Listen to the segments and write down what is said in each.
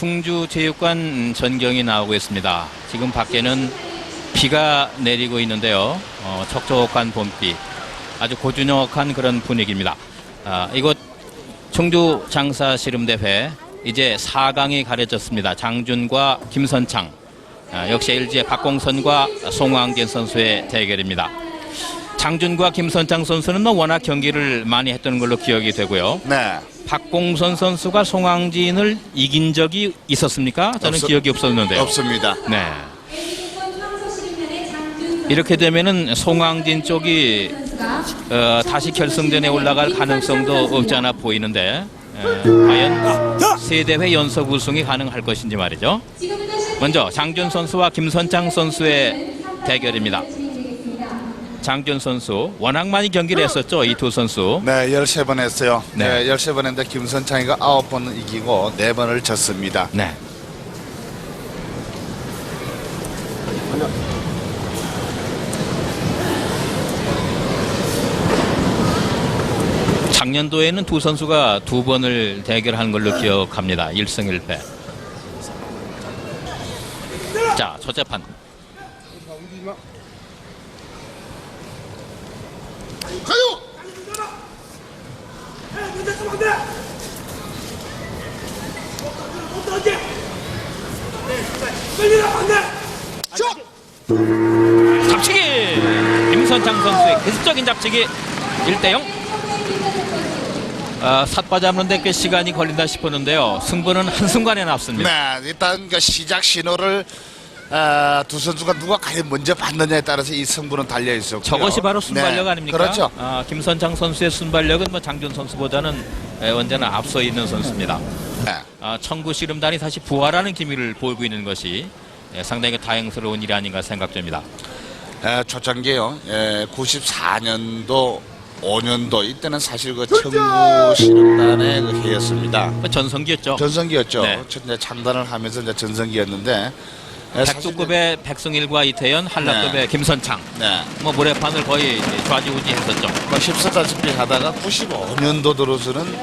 충주체육관 전경이 나오고 있습니다. 지금 밖에는 비가 내리고 있는데요. 어, 촉촉한 봄비, 아주 고즈넉한 그런 분위기입니다. 아, 이곳 충주 장사 씨름 대회 이제 4강이 가려졌습니다. 장준과 김선창, 아, 역시 LG의 박공선과 송황진 선수의 대결입니다. 장준과 김선창 선수는 뭐 워낙 경기를 많이 했던 걸로 기억이 되고요. 네. 박공선 선수가 송황진을 이긴 적이 있었습니까? 저는 없어- 기억이 없었는데요. 없습니다. 네. 이렇게 되면은 송황진 쪽이 어, 다시 결승전에 올라갈 가능성도 없지 않아 보이는데 에, 과연 세 대회 연속 우승이 가능할 것인지 말이죠. 먼저 장준 선수와 김선창 선수의 대결입니다. 장준 선수 워낙 많이 경기를 했었죠 이 두 선수. 네, 13번 했어요. 네. 네, 13번 했는데 김선창이가 9번 이기고 4번을 졌습니다. 네. 작년도에는 두 선수가 두 번을 대결한 걸로 기억합니다. 1승 1패. 자, 첫째 판. 잡치기! 김선창 선수의 계속적인 잡치기 1대0. 아, 삿바 잡는데 꽤 시간이 걸린다 싶었는데요. 승부는 한순간에 났습니다. 네, 일단 그 시작 신호를 아, 두 선수가 누가 과연 먼저 받느냐에 따라서 이 승부는 달려 있었고요. 저것이 바로 순발력 네, 아닙니까? 그렇죠. 아, 김선창 선수의 순발력은 뭐 장준 선수보다는 에, 언제나 앞서 있는 선수입니다. 네. 아, 청구 씨름단이 다시 부활하는 기미를 보이고 있는 것이 에, 상당히 다행스러운 일이 아닌가 생각됩니다. 에, 초창기요. 에, 94년도 5년도 이때는 사실 그 청구 실험단의 그 해였습니다. 뭐 전성기였죠. 전성기였죠. 네. 첫 이제 창단을 하면서 이제 전성기였는데 백두급의 백승일과 이태현, 한라급의 네. 김선창. 네. 뭐 모래판을 거의 이제 좌지우지했었죠. 뭐 휩쓸다시피 하다가 95년도 들어서는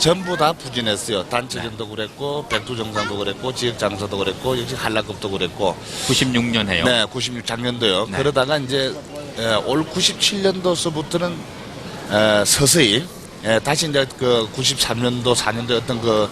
전부 다 부진했어요. 단체전도 그랬고 백두정상도 그랬고 지역장사도 그랬고 역시 한라급도 그랬고 96년 해요. 네, 96 작년도요. 네. 그러다가 이제 에, 올 97년도서부터는 에, 서서히 에, 다시 이제 그 93년도 4년도 어떤 그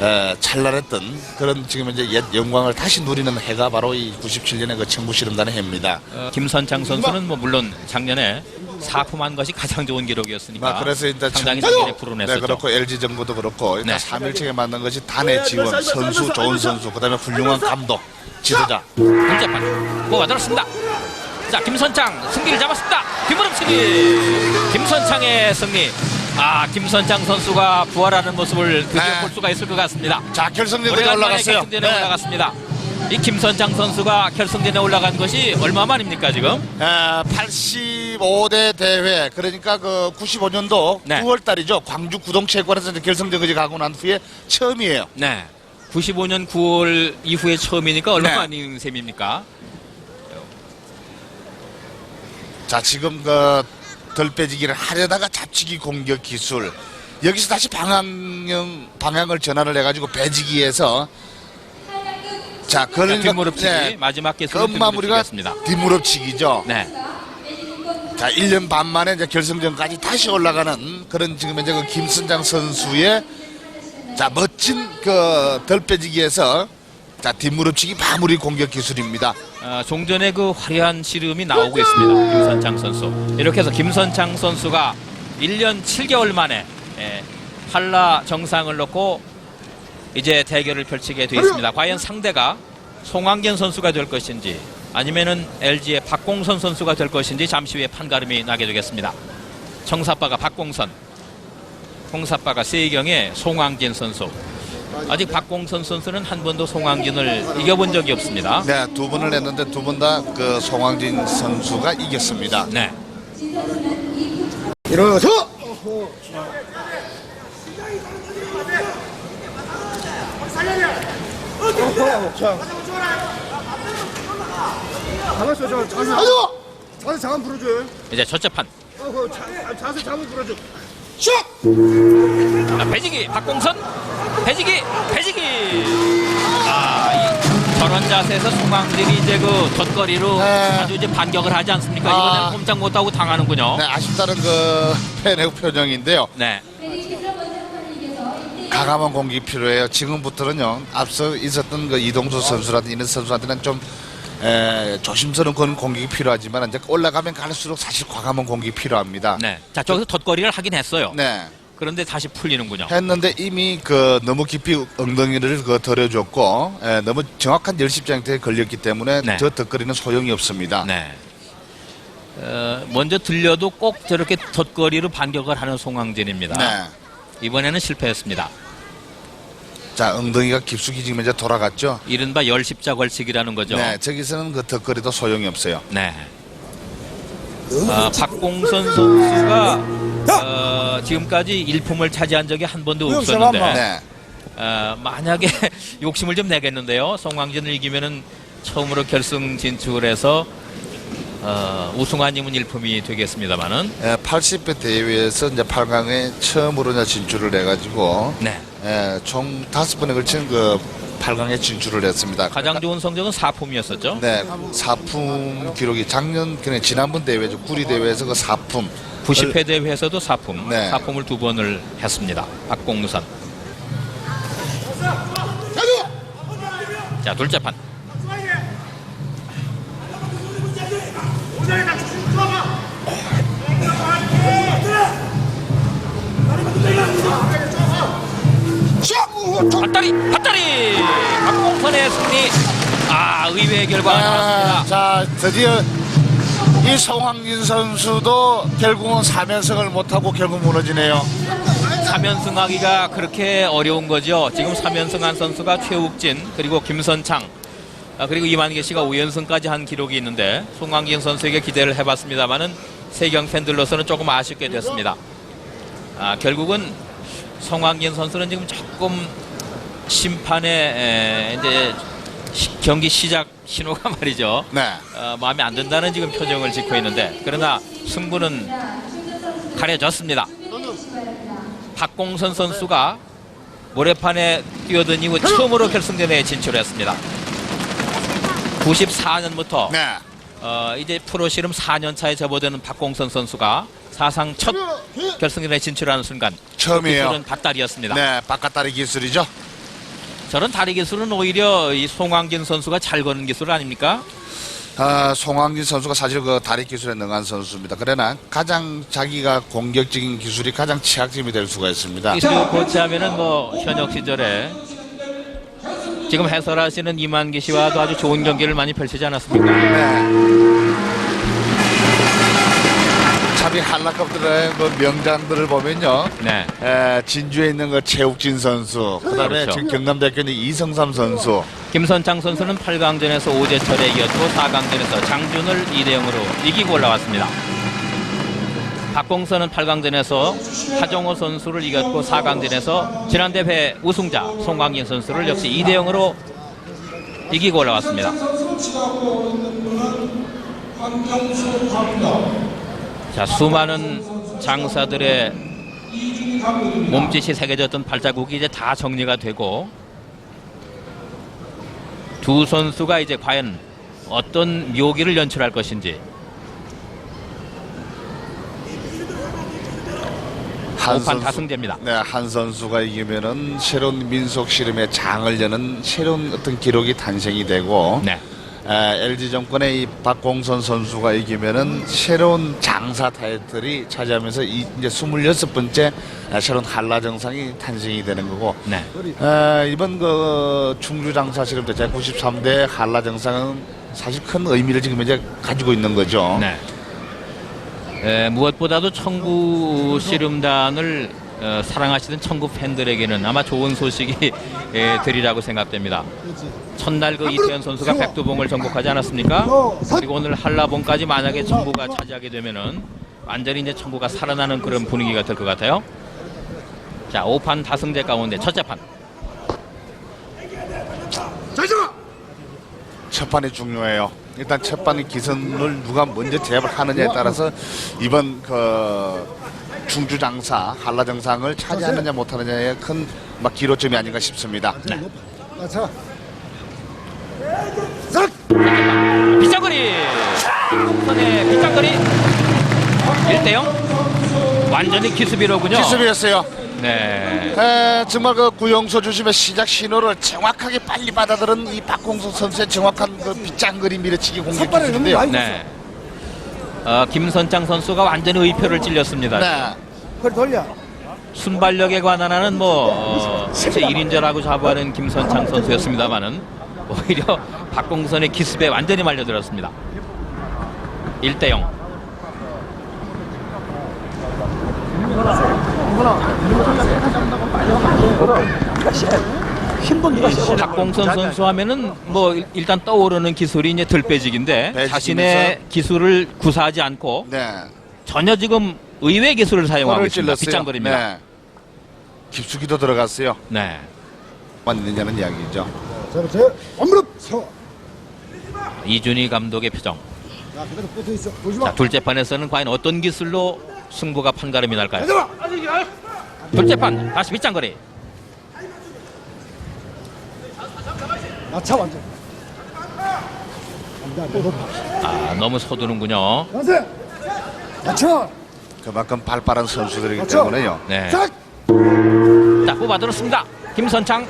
에, 찬란했던 그런 지금 이제 옛 영광을 다시 누리는 해가 바로 이 97년의 그 청구실험단의 해입니다. 어, 김선창 선수는 뭐 물론 작년에 사품한 것이 가장 좋은 기록이었으니까 아, 그래서 이제 상당히 청- 상당히 불운했었죠. 네, 그렇고 LG 정부도 그렇고 일단 네. 3일책에 만든 것이 단의 지원, 선수, 좋은 선수, 그다음에 훌륭한 감독, 지도자. 번째판 모아들었습니다. 자 김선창 승기를 잡았습니다. 뒷무릎 승리. 김선창의 승리. 아 김선창 선수가 부활하는 모습을 드디어 네. 볼 수가 있을 것 같습니다. 자, 결승전에 올라갔어요. 결승전에 네. 올라갔습니다. 이 김선창 선수가 결승전에 올라간 것이 얼마 만입니까 지금? 에, 85대 대회 그러니까 그 95년도 네. 9월 달이죠. 광주 구동체육관에서 결승전까지 가고 난 후에 처음이에요. 네. 95년 9월 이후에 처음이니까 얼마 네. 만인 셈입니까? 자, 지금 그 덜 빼지기를 하려다가 잡치기 공격 기술 여기서 다시 방향 방향을 전환을 해가지고 배지기에서 자, 자, 그러니까 뒷무릎치기 네, 마지막 끝마무리가 뒷무릎치기였습니다. 뒷무릎치기죠. 네. 자, 1년 반 만에 이제 결승전까지 다시 올라가는 그런 지금 이제 그 김선장 선수의 자, 멋진 그 덜 빼지기에서 자, 뒷무릎치기 마무리 공격 기술입니다. 아, 종전에 그 화려한 씨름이 나오고 있습니다. 김선창 선수. 이렇게 해서 김선창 선수가 1년 7개월 만에 예, 한라 정상을 놓고 이제 대결을 펼치게 되어 있습니다. 과연 상대가 송황견 선수가 될 것인지 아니면은 LG의 박공선 선수가 될 것인지 잠시 후에 판가름이 나게 되겠습니다. 청사빠가 박공선, 홍사빠가 세경의 송황진 선수. 아직 박공선 선수는 한 번도 송황진을 이겨본 적이 없습니다. 네, 두 번을 했는데 두 번 다 그 송황진 선수가 이겼습니다. 네. 일어나서 어허, 자. 가만있어, 저 자세. 자세 잠깐 풀어줘. 이제 첫째 판. 어허, 자, 자세 잠깐 풀어줘. 자, 배지기 박공선 배지기 배지기 아이 전원 자세에서 송강진이 이제 그 덧거리로 네. 아주 이제 반격을 하지 않습니까? 아. 이번에는 꼼짝 못하고 당하는군요. 네, 아쉽다는 그 팬의 표정인데요. 네. 가감한 공격이 필요해요. 지금부터는요. 앞서 있었던 그 이동수 선수라든지 이런 선수한테는 좀 에, 조심스러운 그런 공격이 필요하지만 이제 올라가면 갈수록 사실 과감한 공격이 필요합니다. 네. 자, 저기서 덧거리를 하긴 했어요. 네. 그런데 다시 풀리는군요. 했는데 이미 그 너무 깊이 엉덩이를 그 들여줬고 에, 너무 정확한 열십 장대에 걸렸기 때문에 네. 저 덧거리는 소용이 없습니다. 네. 어, 먼저 들려도 꼭 저렇게 덧거리로 반격을 하는 송강진입니다. 네. 이번에는 실패했습니다. 자 엉덩이가 깊숙이 지금 이제 돌아갔죠. 이른바 열십자 걸치기라는 거죠. 네. 저기서는 그 덧거리도 소용이 없어요. 네. 아, 박공선 선수가 어, 지금까지 일품을 차지한 적이 한 번도 없었는데 네. 어, 만약에 욕심을 좀 내겠는데요. 송강진을 이기면은 처음으로 결승 진출해서 어, 우승한 님은 일품이 되겠습니다만은 에, 80회 대회에서 이제 8강에 처음으로 이제 진출을 해가지고 네. 에, 총 다섯 번에 걸친 그 8강에 진출을 했습니다. 가장 좋은 성적은 4품이었었죠. 네, 사품 기록이 작년 그냥 지난번 대회죠 구리 대회에서 그 사품 90회 대회에서도 4품, 네. 4품을 두 번을 했습니다. 박공선. 자, 둘째 판. 밧다리, 밧다리! 박공선의 승리. 아, 의외의 결과가 아, 나왔습니다. 자 드디어 이 송황진 선수도 결국은 3연승을 못하고 결국 무너지네요. 3연승하기가 그렇게 어려운 거죠. 지금 3연승한 선수가 최욱진 그리고 김선창 아, 그리고 이만기 씨가 5연승까지 한 기록이 있는데 송광진 선수에게 기대를 해봤습니다만은 세경 팬들로서는 조금 아쉽게 됐습니다. 아, 결국은 송광진 선수는 지금 조금 심판의 에, 이제 시- 경기 시작 신호가 말이죠. 네. 어, 마음에 안 든다는 지금 표정을 짓고 있는데 그러나 승부는 가려졌습니다. 박공선 선수가 모래판에 뛰어다니고 처음으로 결승전에 진출했습니다. 94년부터 네. 어, 이제 프로 씨름 4년 차에 접어드는 박공선 선수가 사상 첫 결승전에 진출하는 순간 처음이에요. 기술은 밭다리였습니다. 네, 바깥다리 기술이죠. 저런 다리 기술은 오히려 이 송광진 선수가 잘 거는 기술 아닙니까? 아, 송황진 선수가 사실 그 다리 기술에 능한 선수입니다. 그러나 가장 자기가 공격적인 기술이 가장 취약점이 될 수가 있습니다. 기술 코치하면은 뭐 현역 시절에 지금 해설하시는 이만기 씨와도 아주 좋은 경기를 많이 펼치지 않았습니까? 네. 참이 한라급들의 그 명장들을 보면요. 네. 에, 진주에 있는 그 최욱진 선수, 그다음에 그렇죠. 지금 경남대학교 있는 이성삼 선수, 김선창 선수는 8강전에서 오재철에 이겼고 4강전에서 장준을 2대 0으로 이기고 올라왔습니다. 박공선은 8강전에서 하정호 선수를 이겼고 4강전에서 지난 대회 우승자 송광진 선수를 역시 2대 0으로 이기고 올라왔습니다. 자, 수많은 장사들의 몸짓이 새겨졌던 발자국이 이제 다 정리가 되고 두 선수가 이제 과연 어떤 묘기를 연출할 것인지 한 5판 선수, 다승제입니다. 네, 한 선수가 이기면은 새로운 민속 씨름의 장을 여는 새로운 어떤 기록이 탄생이 되고 네. LG 정권의 이 박공선 선수가 이기면은 새로운 장사 타이틀이 차지하면서 이, 이제 26번째 새로운 한라 정상이 탄생이 되는 거고 네. 에, 이번 그 충주 장사 씨름대 제93대 한라 정상은 사실 큰 의미를 지금 이제 가지고 있는 거죠. 네. 에, 무엇보다도 청구 씨름단을 어, 사랑하시는 청구 팬들에게는 아마 좋은 소식이 에, 되리라고 생각됩니다. 첫날 그 이태현 선수가 백두봉을 정복하지 않았습니까? 그리고 오늘 한라봉까지 만약에 청구가 차지하게 되면은 완전히 이제 청구가 살아나는 그런 분위기가 될 것 같아요. 자, 5판 다승제 가운데 첫째 판. 첫 판이 중요해요. 일단 첫 판의 기선을 누가 먼저 제압을 하느냐에 따라서 이번 그 충주장사 한라정상을 차지하느냐 못하느냐의 큰 막 기로점이 아닌가 싶습니다. 나차. 싹. 빗장거리 손에 빗장거리 1대0 완전히 기수비로군요 기습이었어요. 네. 에, 정말 그 구영소 주심의 시작 신호를 정확하게 빨리 받아들은 이 박공석 선수의 정확한 그 빗장거리 밀어치기 공격 삿발을 너무 기술인데요. 많이 네. 어, 김선창 선수가 완전히 의표를 찔렸습니다. 네. 허리 돌려. 순발력에 관한 하는 뭐 어, 제 1인자라고 자부하는 김선창 선수였습니다만은 오히려 박공선의 기습에 완전히 말려들었습니다. 1대 0. 박공선 선수 하면은 뭐 일- 일단 떠오르는 기술이 이제 들빼지기인데 배지기면서. 자신의 기술을 구사하지 않고 네. 전혀 지금 의외 기술을 사용하고 있습니다. 찔렀어요. 빗장거리입니다. 네. 깊숙이도 들어갔어요. 네. 만 있느냐는 이야기죠. 자, 저 엄무릎 서. 이준희 감독의 표정. 야, 그대로 붙어 있어. 보지 마. 자, 둘째 판에서는 과연 어떤 기술로 승부가 판가름이 날까요? 얘들아. 둘째 판 다시 빗장거리. 나차 완전. 안돼 안돼 높아. 아, 너무 서두는군요. 나세. 나차. 그만큼 발빠른 선수들이기 맞죠? 때문에요. 네. 싹. 자, 뽑아들었습니다. 김선창.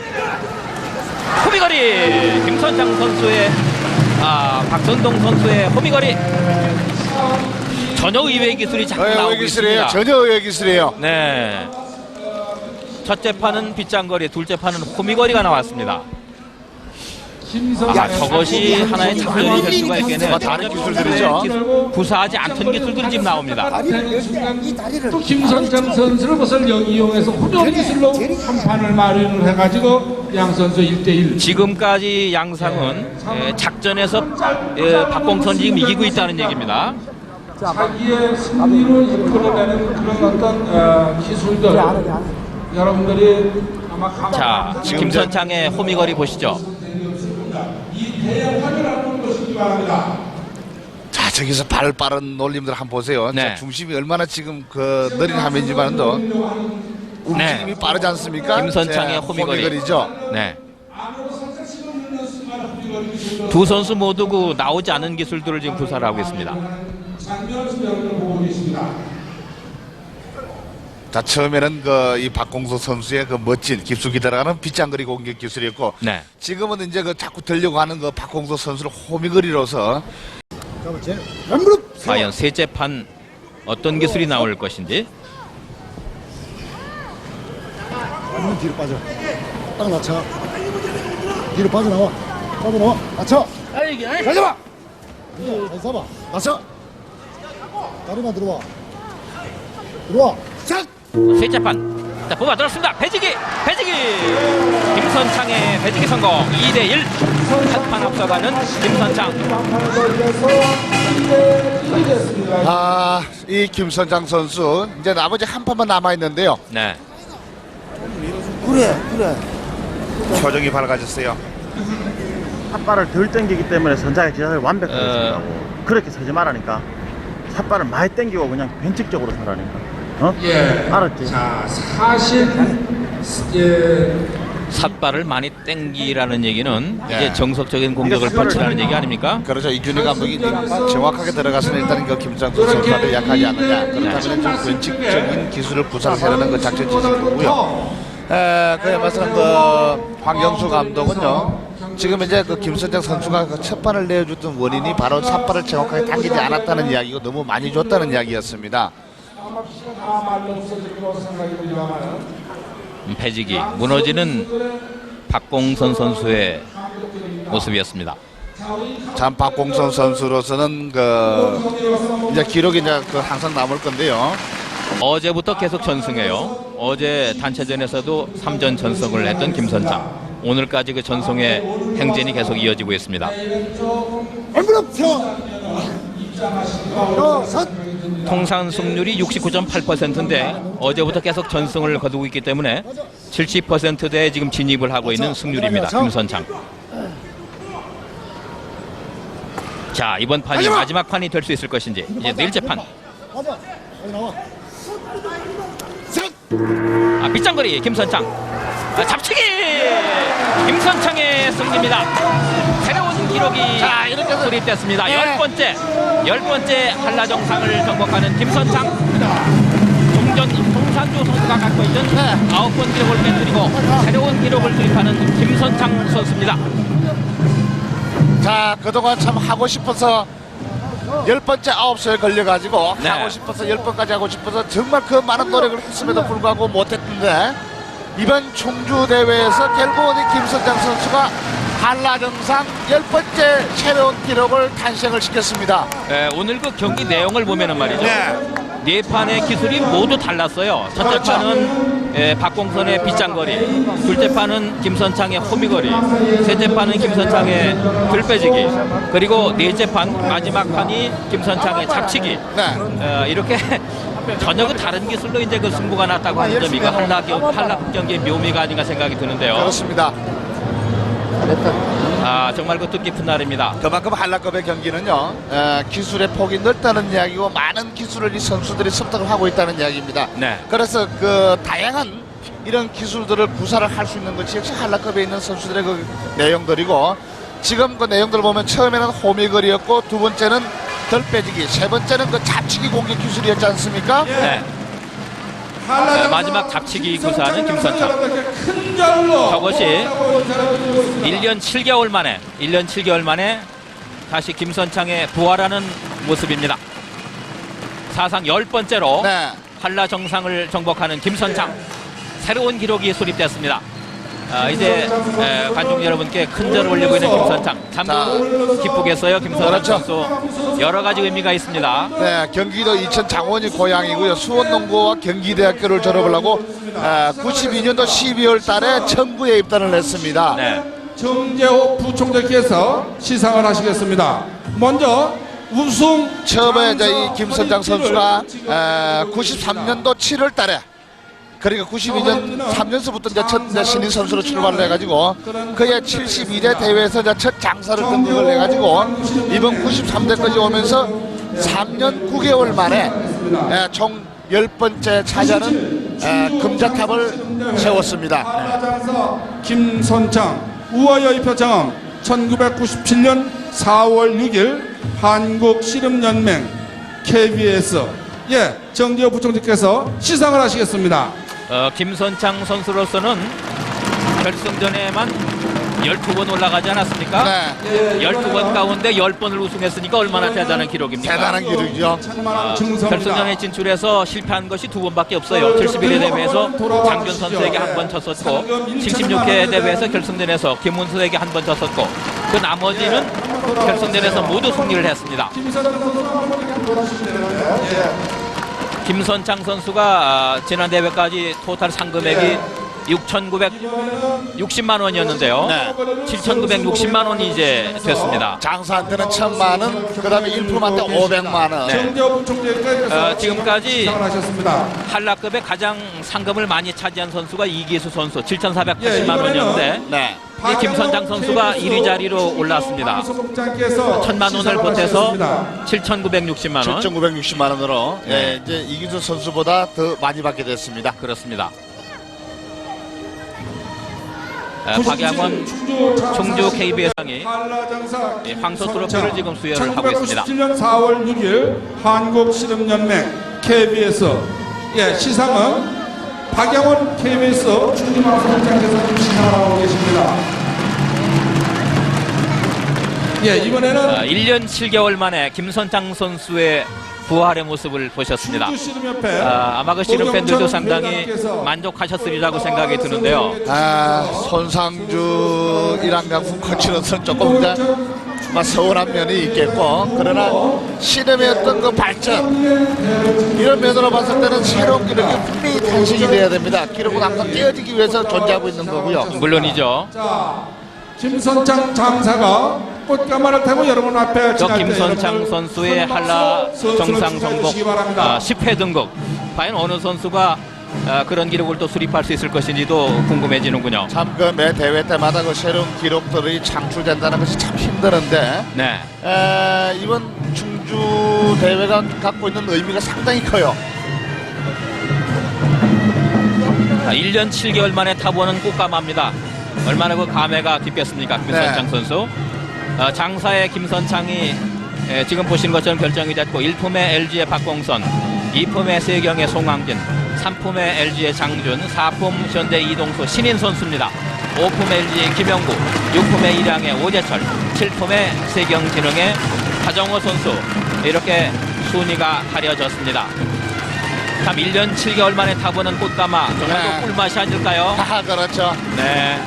호미거리. 김선창 선수의 아, 박선동 선수의 호미거리. 전혀 의외의 기술이 자꾸 의외 나오고 기술이에요. 있습니다. 전혀 의외 기술이에요. 네. 첫째 판은 빗장거리, 둘째 판은 호미거리가 나왔습니다. 아, 저것이 하나의 장점이 될 수가 있겠네요. 아, 다른 기술들이죠. 기술, 구사하지 않던 기술들이 지금 나옵니다. 또 김선창 선수를 것을 여기 이용해서 후정 기술로 한 판을 마련을 해가지고 양 선수 1대1 지금까지 양상은 예, 작전에서 예, 박봉선이 지금 이기고 있다는 얘기입니다. 자기의 승리로 이끌어내는 그런 어떤 어, 기술들 여러분들이 아마 감- 자, 지금 김선창의 호미거리 보시죠. 자 저기서 발 빠른 놀림들 한번 보세요. 네. 자, 중심이 얼마나 지금 그 느린 화면이지만도 움직임이 빠르지 않습니까? 네. 김선창의 자, 호미거리. 호미거리죠. 네. 두 선수 모두 그 나오지 않은 기술들을 지금 구사를 하고 있습니다. 자 처음에는 그 이 박공석 선수의 그 멋진 깊숙이 들어가는 빗장거리 공격 기술이었고 네. 지금은 이제 그 자꾸 들려고 하는 그 박공석 선수를 호미거리로서. 과연 셋째 판 어떤 기술이 나올 것인지. 완전 뒤로 빠져. 딱 낮춰. 뒤로 빠져나와. 빠져나와. 낮춰. 잘 잡아. 잘 잡아. 낮춰. 다리만 들어와. 들어와. 싹. 셋째 판. 자, 뽑아 들었습니다. 배지기! 배지기! 김선창의 배지기 성공. 2대1. 한판 앞서가는 김선창. 아 이 김선장 선수 이제 나머지 한 판만 남아 있는데요. 네. 그래, 그래. 표정이 밝아졌어요. 삿발을 덜 당기기 때문에 선장의 제자를 완벽하게 어. 쓴다고 그렇게 서지 말라니까 삿발을 많이 당기고 그냥 변칙적으로 서라니까 어? 예. 알았지? 자 사실 예, 삿발을 많이 땡기라는 얘기는 네. 이제 정석적인 공격을 펼치라는 얘기 아닙니까? 그렇죠. 이준희 감독이 정확하게 들어가서는 일단 그 김장수 선수한테 약하지 않느냐. 그렇다면 좀 변칙적인 기술을 구사하려는 그 작전 지시고요. 에, 그에 맞서는 그 황경수 감독은요. 지금 이제 그 김선장 선수가 그첫 판을 내어줬던 원인이 바로 삿발을 정확하게 당기지 않았다는 이야기고 너무 많이 줬다는 이야기였습니다. 음, 배지기. 무너지는 박공선 선수의 모습이었습니다. 참 박공선 선수로서는 그 이제 기록이 이제 그 항상 남을 건데요. 어제부터 계속 전승해요. 어제 단체전에서도 3전 전승을 했던 김선창. 오늘까지 그 전승의 행진이 계속 이어지고 있습니다. 통산 승률이 69.8%인데 어제부터 계속 전승을 거두고 있기 때문에 70%대에 지금 진입을 하고 있는 승률입니다. 김선창. 자 이번 판이 마지막 판이 될 수 있을 것인지. 이제 네 일째 판. 아, 빗장거리 김선창. 아, 잡치기 김선창의 승리입니다 새로운 기록이 자, 이렇게 해서- 수립됐습니다 예. 열 번째 열 번째 한라 정상을 정복하는 김선창 종전 송산주 선수가 갖고 있는 네. 아홉 번 기록을 깨뜨리고 새로운 기록을 수립하는 김선창 선수입니다 자, 그동안 참 하고 싶어서 열 번째 아홉 수에 걸려가지고 네. 하고 싶어서 열 번까지 하고 싶어서 정말 그 많은 노력을 했음에도 불구하고 못했는데 이번 충주 대회에서 결국은 이 김선장 선수가 한라정상 열 번째 새로운 기록을 탄생을 시켰습니다. 예, 오늘 그 경기 내용을 보면 은 말이죠 네 판의 기술이 모두 달랐어요. 첫째 그렇죠. 판은 예, 박공선의 빗장거리, 둘째 판은 김선창의 호미거리, 셋째 판은 김선창의 들빼지기, 그리고 넷째 판 마지막 판이 김선창의 잡치기. 네. 어, 이렇게 전혀 그 다른 기술로 이제 그 승부가 났다고 하는 점이 그 한라 경- 한라 경기의 묘미가 아닌가 생각이 드는데요. 그렇습니다. 아 정말 그 뜻깊은 날입니다. 그만큼 한라급의 경기는요 에, 기술의 폭이 넓다는 이야기고 많은 기술을 이 선수들이 습득을 하고 있다는 이야기입니다. 네. 그래서 그 다양한 이런 기술들을 구사를 할 수 있는 것이 역시 한라급에 있는 선수들의 그 내용들이고 지금 그 내용들 보면 처음에는 호미거리였고 두 번째는 덜 빼지기 세 번째는 그 잡치기 공격 기술이었지 않습니까? 네. 네, 마지막 잡치기 구사하는 김선창. 저것이 1년 7개월 만에 1년 7개월 만에 다시 김선창의 부활하는 모습입니다. 사상 열 번째로 네. 한라 정상을 정복하는 김선창 새로운 기록이 수립됐습니다. 아, 이제 에, 관중 여러분께 큰 절을 올리고 있는 김선창 참 기쁘겠어요 김선창 그렇죠. 선수 여러 가지 의미가 있습니다. 네, 경기도 이천 장원이 고향이고요. 수원농고와 경기대학교를 졸업을 하고 아, 92년도 12월 달에 청구에 입단을 했습니다. 네. 정재호 부총재께서 시상을 하시겠습니다. 먼저 우승 처음에 이제 이 김선장 선수가 93년도 7월 달에 그러니까 92년 3년서부터 이제 첫 이제 신인 선수로 출발을 해가지고 그의 72대 대회에서 이제 첫 장사를 등극을 해가지고 이번 93대까지 오면서 3년 9개월 만에 에, 총 10번째 차지하는 에, 금자탑을 세웠습니다. 한라장사 김선창 우아여의 표창은 1997년 4월 6일 한국씨름연맹 KBS 예 정재호 부총재께서 시상을 하시겠습니다. 어, 김선창 선수로서는 결승전에만 12번 올라가지 않았습니까? 네. 12번 가운데 10번을 우승했으니까 얼마나 대단한 기록입니까? 대단한 기록이죠. 증서입니다. 결승전에 진출해서 실패한 것이 두 번밖에 없어요. 71회 대회에서 장균 선수에게 한번 졌었고 76회 대회에서 결승전에서 김문수에게 한번 졌었고 그 나머지는 결승전에서 모두 승리를 했습니다. 김선창 선수가 아, 지난 대회까지 토탈 상금액이 6,960만 원이었는데요. 네. 7,960만 원이 이제 됐습니다. 장사한테는 천만 원, 그 다음에 일품한테 500만 원. 네. 어, 지금까지. 한라급의 가장 상금을 많이 차지한 선수가 이기수 선수 예, 7,480만 이번에는 원이었는데 네. 이 김선장 선수가 1위 자리로 올랐습니다. 천만 원을 보태서 하셨습니다. 7,960만 원 7,960만 원으로 네. 예, 이제 이기수 선수보다 더 많이 받게 됐습니다. 그렇습니다. 아, 박양원 충주 KBS상이 예, 황소 트로피를 지금 수여를 하고 있습니다. 1997년 4월 6일 한국씨름연맹 KBS 예 시상은 박영원 KBS 충주방송국장께서 지금 시상하고 계십니다. 예 이번에는 아, 1년 7개월 만에 김선창 선수의 부활의 모습을 보셨습니다. 아, 아마 그 씨름 팬들도 상당히 만족하셨으리라고 생각이 드는데요. 아, 손상주 이랑강품 코치로서는 조금 이제 막 서운한 면이 있겠고 그러나 씨름의 어떤 그 발전 이런 면으로 봤을 때는 새로운 기록이 분명히 탄생이 돼야 됩니다. 기록은 항상 깨어지기 위해서 존재하고 있는 거고요. 물론이죠. 자 김선창 장사가 꽃가마를 타고 여러분 앞에 저 김선창 선수의 큰 한라 정상 바랍니다. 아, 10회 등극. 과연 어느 선수가 아, 그런 기록을 또 수립할 수 있을 것인지도 궁금해지는군요. 참 그 매 대회 때마다 그 새로운 기록들이 창출된다는 것이 참 힘드는데 네. 에, 이번 충주 대회가 갖고 있는 의미가 상당히 커요. 자, 1년 7개월 만에 타보는 꽃가마입니다. 얼마나 그 감회가 깊겠습니까, 김선창 네. 선수. 어, 장사의 김선창이 에, 지금 보시는 것처럼 결정이 됐고 1품의 LG의 박공선, 2품의 세경의 송황진, 3품의 LG의 장준, 4품 현대 이동수 신인 선수입니다. 5품의 LG의 김영구, 6품의 일양의 오재철, 7품의 세경진흥의 하정호 선수 이렇게 순위가 가려졌습니다. 참 1년 7개월 만에 타보는 꽃가마 정말 네. 그 꿀맛이 아닐까요? 아, 그렇죠. 네.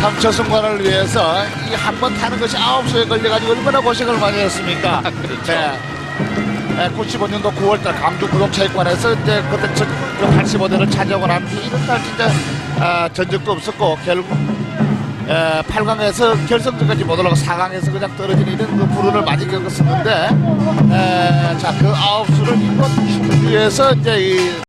참저 순간을 위해서 이 한 번 타는 것이 아홉 수에 걸려가지고 얼마나 고생을 많이 했습니까? 그렇죠. 네. 네, 95년도 9월달 광주 구동체육관에서 이제 그때 저 85대를 차지하고 난날 진짜 아, 전적도 없었고 결국 에, 8강에서 결승전까지 못 올라가 4강에서 그냥 떨어지는 이런 그 불운을 많이 겪었었는데 에, 자, 그 아홉 수를 이번 위해서 이제 이